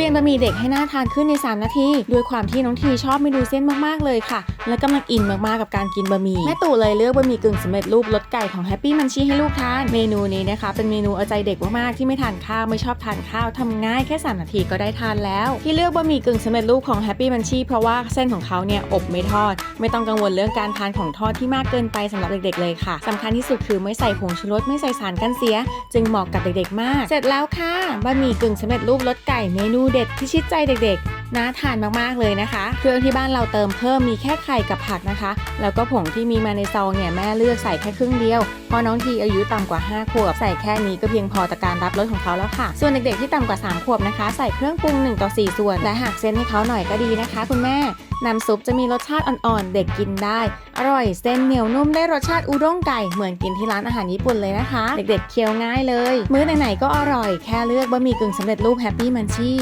ลี่ยนบะหมี่เด็กให้หน่าทานขึ้นใน 3 นาที ด้วยความที่น้องทีชอบเมนูเส้นมากๆเลยค่ะ และกำลังอินมากๆกับการกินบะหมี่ แม่ตู่เลยเลือกบะหมี่กึ่งสำเร็จรูปรสไก่ของแฮปปี้มันชีให้ลูกทาน เมนูนี้นะคะเป็นเมนูเอาใจเด็กมากๆที่ไม่ทานข้าวไม่ชอบทานข้าวทำง่ายแค่ 3 นาทีก็ได้ทานแล้ว ที่เลือกบะหมี่กึ่งสำเร็จรูปของแฮปปี้มันชีเพราะว่าเส้นของเขาเนี่ยอบไม่ทอด ไม่ต้องกังวลเรื่องการทานของทอดที่มากเกินไปสำหรับเด็กๆเลยค่ะสำคัญที่สุดคือไม่ใส่ผงชูรสไม่ใส่สารกันเสีย จึงเหมาะกับเด็กๆมาก เสร็จแล้วค่ะบะหมี่กึ่งสำเร็จรูปรสไก่เมนูเด็ดที่ชิดใจเด็กๆ น่าทานมากๆเลยนะคะ เครื่องที่บ้านเราเติมเพิ่มมีแค่ไข่กับผักนะคะ แล้วก็ผงที่มีมาในซองเนี่ยแม่เลือกใส่แค่ครึ่งเดียวเพราะน้องทีอายุต่ำกว่า 5 ขวบ ใส่แค่นี้ก็เพียงพอต่อการรับรสของเขาแล้วค่ะ ส่วนเด็กๆที่ต่ำกว่า 3 ขวบนะคะ ใส่เครื่องปรุง1ต่อ4ส่วน และหักเส้นให้เขาหน่อยก็ดีนะคะ คุณแม่น้ำซุปจะมีรสชาติอ่อนๆ เด็กกินได้ อร่อยเส้นเหนียวนุ่มได้รสชาติอุด้งไก่ เหมือนกินที่ร้านอาหารญี่ปุ่นเลยนะคะ เด็กๆเคี้ยวง่ายเลย มื้อไหนๆก็อร่อย แค่เลือกบะหมี่กึ่งสำเร็จรูปแฮปปี้มันชี่